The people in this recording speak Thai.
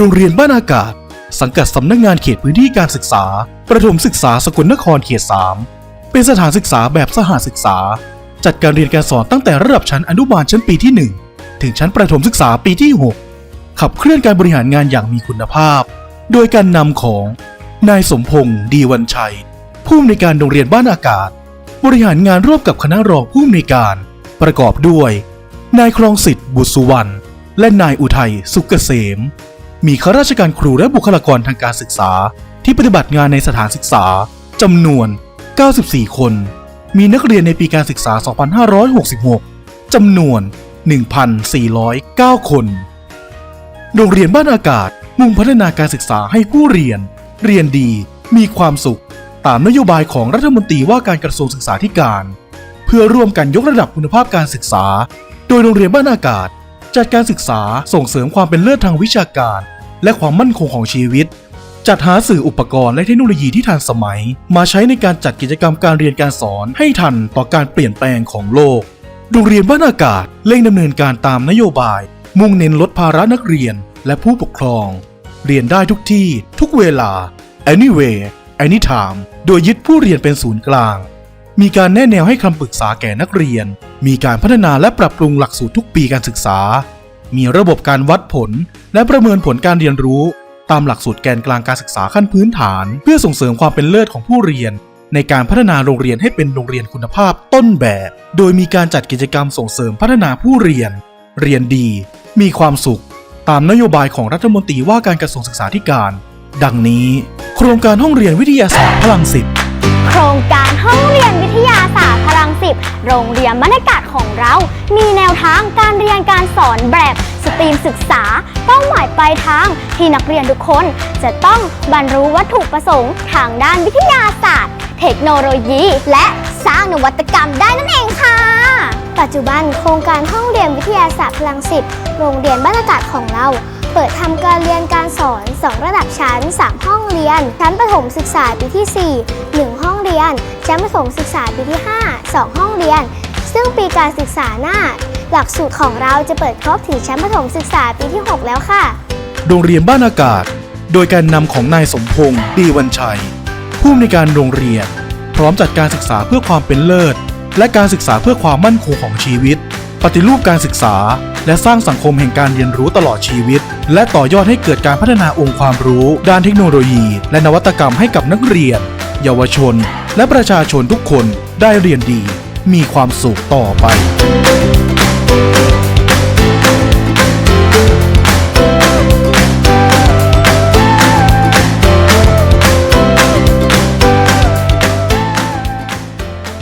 โรงเรียนบ้านอากาศ สังกัดสำนักงานเขตพื้นที่การศึกษา ประถมศึกษาสกลนครเขต 3 เป็นสถานศึกษาแบบสหศึกษา จัดการเรียนการสอนตั้งแต่ระดับชั้นอนุบาลชั้นปีที่ 1 ถึงชั้นประถมศึกษาปีที่ 6 ขับเคลื่อนการบริหารงานอย่างมีคุณภาพ โดยการนำของ นายสมพงษ์ดีวันชัย ผู้อำนวยการโรงเรียนบ้านอากาศ บริหารงานร่วมกับคณะรองผู้อำนวยการ ประกอบด้วย นายครองสิทธิ์บุตรสุวรรณและนายอุทัยสุกเกษม มีข้าราชการครูและบุคลากรทางการศึกษา ที่ปฏิบัติงานในสถานศึกษาจำนวน 94 คน มีนักเรียนในปีการศึกษา 2566 จำนวน 1,409 คน โรงเรียนบ้านอากาศมุ่งพัฒนาการศึกษาให้ผู้เรียน เรียนดี มีความสุข ตามนโยบายของรัฐมนตรีว่าการกระทรวงศึกษาธิการ เพื่อร่วมกันยกระดับคุณภาพการศึกษา โดยโรงเรียนบ้านอากาศ จัดการศึกษาส่งเสริมความเป็นเลิศทางวิชาการ และความมั่นคงของชีวิต จัดหาสื่ออุปกรณ์และเทคโนโลยีที่ทันสมัย มาใช้ในการจัดกิจกรรมการเรียนการสอนให้ทันต่อการเปลี่ยนแปลงของโลก โรงเรียนบ้านอากาศเร่งดำเนินการตามนโยบาย มุ่งเน้นลดภาระนักเรียนและผู้ปกครอง เรียนได้ทุกที่ ทุกเวลา anywhere anytime โดยยึดผู้เรียนเป็นศูนย์กลาง มีการแนะแนวให้คำปรึกษาแก่นักเรียน มีการพัฒนาและปรับปรุงหลักสูตรทุกปีการศึกษา มีระบบการวัดผล และประเมินผลการเรียนรู้ ตามหลักสูตรแกนกลางการศึกษาขั้นพื้นฐาน เพื่อส่งเสริมความเป็นเลิศของผู้เรียน ในการพัฒนาโรงเรียนให้เป็นโรงเรียนคุณภาพต้นแบบ โดยมีการจัดกิจกรรมส่งเสริมพัฒนาผู้เรียน เรียนดี มีความสุข ตามนโยบายของรัฐมนตรีว่าการกระทรวงศึกษาธิการ ดังนี้ โครงการห้องเรียนวิทยาศาสตร์พลังสิทธิ์ โครงการห้องเรียนวิทยาศาสตร์พลังสิบโรงเรียนบรรยากาศของเรา มีแนวทางการเรียนการสอนแบบสตรีมศึกษา เป้าหมายปลายทางที่นักเรียนทุกคน จะต้องบรรลุวัตถุประสงค์ทางด้านวิทยาศาสตร์ เทคโนโลยี และสร้างนวัตกรรมได้นั่นเองค่ะ ปัจจุบันโครงการห้องเรียนวิทยาศาสตร์พลังสิบโรงเรียนบรรยากาศของเรา ปิดทำการเรียนการสอน 2 ระดับชั้น 3 ห้องเรียน ชั้นประถมศึกษาปีที่ 4 1 ห้องเรียน ชั้นประถมศึกษาปีที่ 5 2 ห้องเรียน ซึ่งปีการศึกษาหน้า หลักสูตรของเราจะเปิดครบถึงชั้นประถมศึกษาปีที่ 6 แล้วค่ะ โรงเรียนบ้านอากาศ โดยการนำของนายสมพงษ์ดีวันชัย ผู้อำนวยการโรงเรียน พร้อมจัดการศึกษาเพื่อความเป็นเลิศ และการศึกษาเพื่อความมั่นคงของชีวิต ปฏิรูปการศึกษา และสร้างสังคมแห่งการเรียนรู้ตลอดชีวิต และต่อยอดให้เกิดการพัฒนาองค์ความรู้ ด้านเทคโนโลยี และนวัตกรรมให้กับนักเรียน เยาวชน และประชาชนทุกคนได้เรียนดี มีความสุขต่อไป